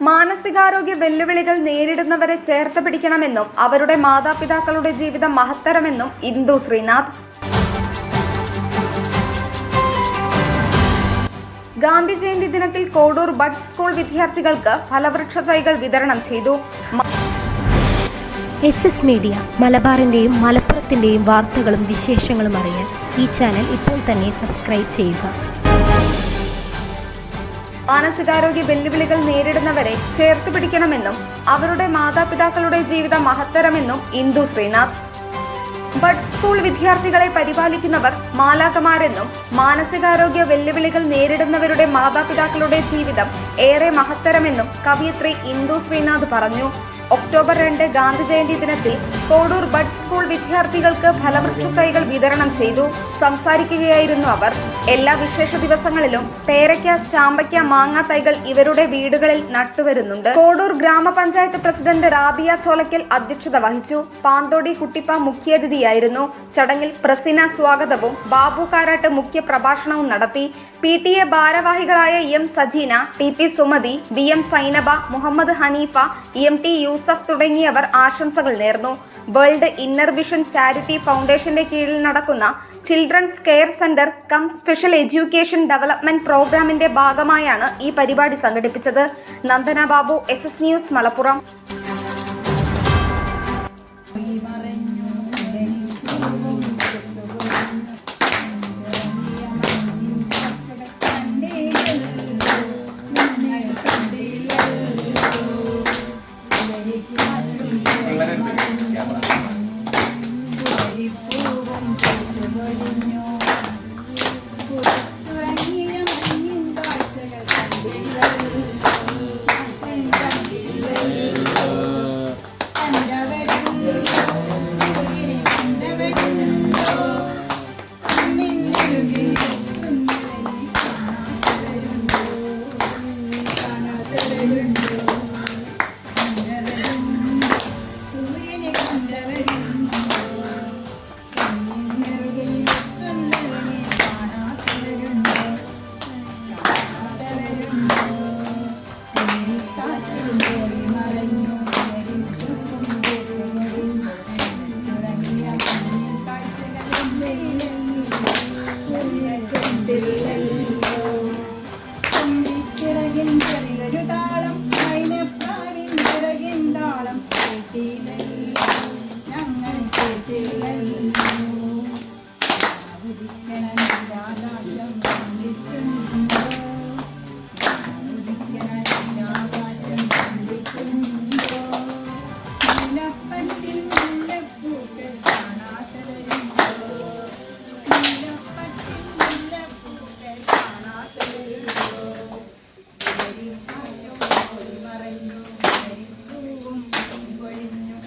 മാനസികാരോഗ്യ വെല്ലുവിളികൾ നേരിടുന്നവരെ ചേർത്ത് പിടിക്കണമെന്നും അവരുടെ മാതാപിതാക്കളുടെ ജീവിതം മഹത്തരമെന്നും ഇന്ദു ശ്രീനാഥ് ഗാന്ധി ജയന്തി ദിനത്തിൽ കോഡൂർ ബഡ് സ്കൂൾ വിദ്യാർത്ഥികൾക്ക് ഫലവൃക്ഷ തൈകൾ വിതരണം ചെയ്തു. എസ് എസ് മീഡിയ മലബാറിന്റെയും മലപ്പുറത്തിന്റെയും വാർത്തകളും വിശേഷങ്ങളും അറിയാൻ ഈ ചാനൽ ഇപ്പോൾ തന്നെ സബ്സ്ക്രൈബ് ചെയ്യുക. മാനസികാരോഗ്യ വെല്ലുവിളികൾ നേരിടുന്നവരെ ചേർത്ത് പിടിക്കണമെന്നും അവരുടെ മാതാപിതാക്കളുടെ ജീവിതം മഹത്തരമെന്നും ഇന്ദു ശ്രീനാഥ്. ബഡ് സ്കൂൾ വിദ്യാർത്ഥികളെ പരിപാലിക്കുന്നവർ മാലാകമാരെന്നും മാനസികാരോഗ്യ വെല്ലുവിളികൾ നേരിടുന്നവരുടെ മാതാപിതാക്കളുടെ ജീവിതം ഏറെ മഹത്തരമെന്നും കവിയത്രി ഇന്ദു ശ്രീനാഥ് പറഞ്ഞു. ഒക്ടോബർ രണ്ട് ഗാന്ധിജയന്തി ദിനത്തിൽ കോഡൂർ ബഡ് സ്കൂൾ വിദ്യാർത്ഥികൾക്ക് ഫലവൃക്ഷ തൈകൾ വിതരണം ചെയ്തു. സംസാരിക്കുകയായിരുന്നു അവർ. എല്ലാ വിശേഷ ദിവസങ്ങളിലും പേരയ്ക്ക ചാമ്പയ്ക്ക മാങ്ങ തൈകൾ ഇവരുടെ വീടുകളിൽ നട്ടുവരുന്നുണ്ട്. കോഡൂർ ഗ്രാമപഞ്ചായത്ത് പ്രസിഡന്റ് റാബിയ ചോലക്കൽ അധ്യക്ഷത വഹിച്ചു. പാന്തോടി കുട്ടിപ്പ മുഖ്യാതിഥിയായിരുന്നു. ചടങ്ങിൽ പ്രസിന സ്വാഗതവും ബാബു കാരാട്ട് മുഖ്യ പ്രഭാഷണവും നടത്തി. പി ടി എ ഭാരവാഹികളായ M Sajeena T P Sumathi V M Sainaba Muhammad Haneefa M T Yusuf തുടങ്ങിയവർ ആശംസകൾ നേർന്നു. വേൾഡ് ഇന്നർ വിഷൻ ചാരിറ്റി ഫൗണ്ടേഷന്റെ കീഴിൽ നടക്കുന്ന children's care centre cum special education development പ്രോഗ്രാമിന്റെ ഭാഗമായാണ് ഈ പരിപാടി സംഘടിപ്പിച്ചത്. Nandana Babu S S news Malappuram. സൂര്യനെ